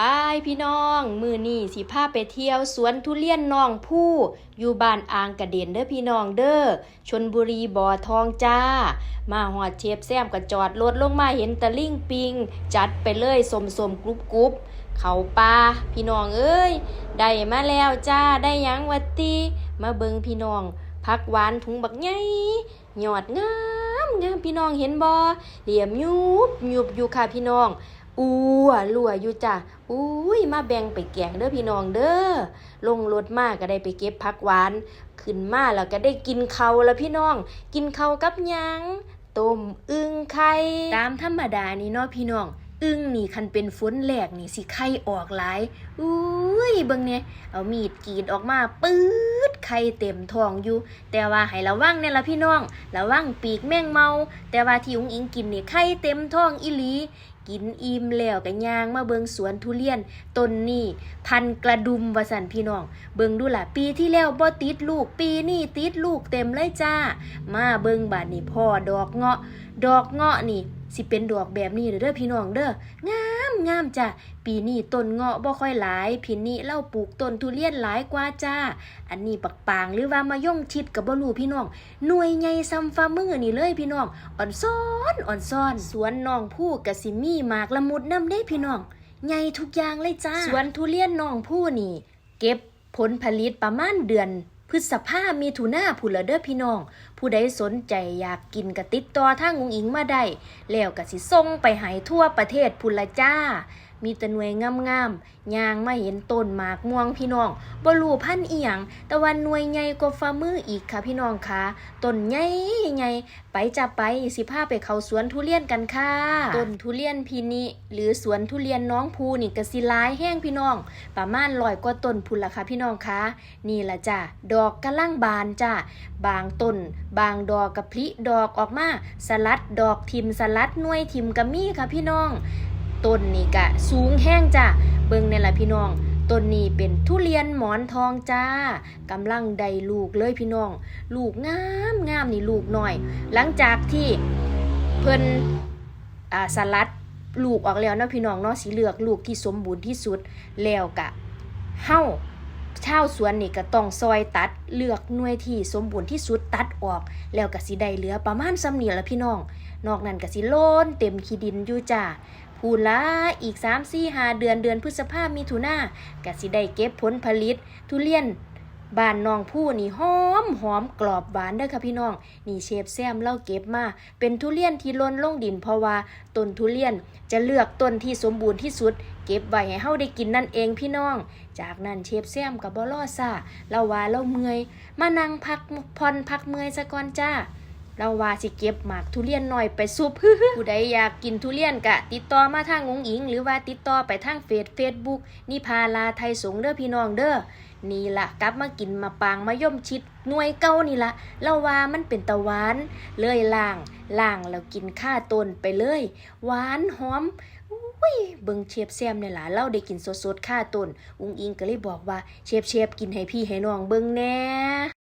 ไปพี่น้อง มือนี่สิพาไปเที่ยวสวนทุเรียนน้องผู้อยู่บ้านอ่างกระเด็นเด้อพี่น้องเด้อชนบุรีบ่อทองจ้า มาหอดเชฟแซมก็จอดรถลงมาเห็นตะลิ่งปิง จัดไปเลยสมสมกรุบกรุบเขาปลาพี่น้องเอ้ย ได้มาแล้วจ้าได้ยังวัดตีมาเบิงพี่น้องผักหวานถุงบักใหยอดงามงามพี่น้องเห็นบ่เหลี่ยมยุบยุบอยู่ค่ะพี่น้อง อูอะลัวอยู่จ้ะอุ้ยมาแบ่งไปแกงเด้อพี่น้องเด้อลงรถมาก็ได้ไปเก็บผักหวาน ขึ้นมาแล้วก็ได้กินเขาแล้วพี่น้อง กินเขากับยังต้มอึ่งไข่ตามธรรมดานี่เนาะพี่น้องอึ่งนี่คันเป็นฝนแหลกนี่สิไข่ออกหลายอุ้ยเบิ่งเนี่ยเอามีดกรีดออกมาปื๊ ดไข่เต็มท้องอยู่ แต่ว่าให้ระวังเนี่ยละพี่น้อง ระวังปีกแมงเมา แต่ว่าที่อุ้งอิงกินเนี่ไข่เต็มท้องอีหลีกินอิ่มแล้วก็ย่างมาเบิงสวนทุเรียนต้นนี้พันกระดุมวสันพี่น้อง เบิงดูล่ะปีที่แล้วบ่ติดลูกปีนี้ติดลูกเต็มเลยจ้า มาเบิงบาดนี่พ่อดอกเงาะ ดอกเงาะนี่ สิเป็นดอกแบบนี้เด้อพี่น้องเด้องามงามจ้ะปีนี้ต้นเงาะบ่ค่อยหลายพี่นี้เล่าปลูกต้นทุเรียนหลายกว่าจ้า อันนี้ปักปางหรือว่ามายงชิดกับบ่รู้พี่น้องหน่วยใหญ่ซ้ำฟ้ามือนี่เลยพี่น้องอ่อนซ้อนอ่อนซ้อน สวนน้องผู้กะสิมีหมากละมุดน้ำได้พี่น้องใหญ่ทุกอย่างเลยจ้าสวนทุเรียนน้องผู้นี่ เก็บผลผลิตประมาณเดือน พฤษภามีถุนาผู้ละเด้อพี่น้อง ผู้ใดสนใจอยากกินกะติดต่อทางุงอิงมาได้ แล้วกะสิส่งไปให้ทั่วประเทศพุนละจ้า มีแต่หน่วยงามๆยางมาเห็นต้นหมากม่วงพี่น้องบ่รู้พันธุ์อีหยังแต่ว่าหน่วยใหญ่กว่าฝ่ามืออีกค่ะพี่น้องค่ะต้นใหญ่ใหญ่ไปจะไปสิพาไปเขาสวนทุเรียนกันค่ะต้นทุเรียนพีนิหรือสวนทุเรียนน้องภูนี่ก็สิลายแห้งพี่น้อง ประมาณร้อยกว่าต้นพุ่นละค่ะพี่น้องค่ะนี่ละจ้ะดอกกระลังบานจ้ะบางต้น บางดอกกระพลิดอกออกมา สลัดดอกทิมสลัดน่วยทิมกระมี่ค่ะพี่น้อง ต้นนี่กะสูงแห้งจ้ะเบิ่งนี่แหละพี่น้องต้นนี้เป็นทุเรียนหมอนทองจ้ากำลังได้ลูกเลยพี่น้อง ลูกงามงามนี่ลูกหน่อย หลังจากที่เพิ่นอ่าสลัดลูกออกแล้วเนาะพี่น้องเนาะสิเหลือกลูกที่สมบูรณ์ที่สุดแล้วกะเฮาชาวสวนนี่ก็ต้องซอยตัดเลือกหน่วยที่สมบูรณ์ที่สุดตัดออก แล้วก็สิได้เหลือประมาณซ้ำนี่ละพี่น้อง นอกนั้นก็สิโล้นเต็มขี้ดินอยู่จ้า พูนละอีก3 4 5เดือนเดือนพฤษภามีถุนากะสิได้เก็บผลผลิต ทุเรียนบ้านน้องผู้นี่หอมหอมกรอบหวานเด้อค่ะพี่น้อง นี่เชฟแซมเล่าเก็บมา เป็นทุเรียนที่ล้นลงดินเพราะว่าต้นทุเรียนจะเลือกต้นที่สมบูรณ์ที่สุด เก็บไว้ให้เฮาได้กินนั่นเองพี่น้อง จากนั้นเชฟแซมกับบ่รอซ่าเราว่าเราเมื่อย มานั่งพักผ่อนพักเมื่อยซะก่อนจ้า เราว่าสิเก็บหมากทุเรียนหน่อยไปซุปผู้ใดอยากกินทุเรียนกะ ติดต่อมาทางงงอิง หรือว่าติดต่อไปทางเฟซเฟซบุ๊กนิพาลาไทยสงเด้อพี่น้องเด้อนี่ละกลับมากินมาปางมาย่อมชิดหน่วยเก้านี่ละเราว่ามันเป็นตะหวานเลยล่างล่างแล้วกินข้าต้นไปเลย หวานหอมอุ้ยเบิงเชฟแซมเนี่ยล่ะเราได้กินสดๆข้าต้น อุ้งอิงก็เลยบอกว่าเชฟเชฟกินให้พี่ให้น้องเบิงแน่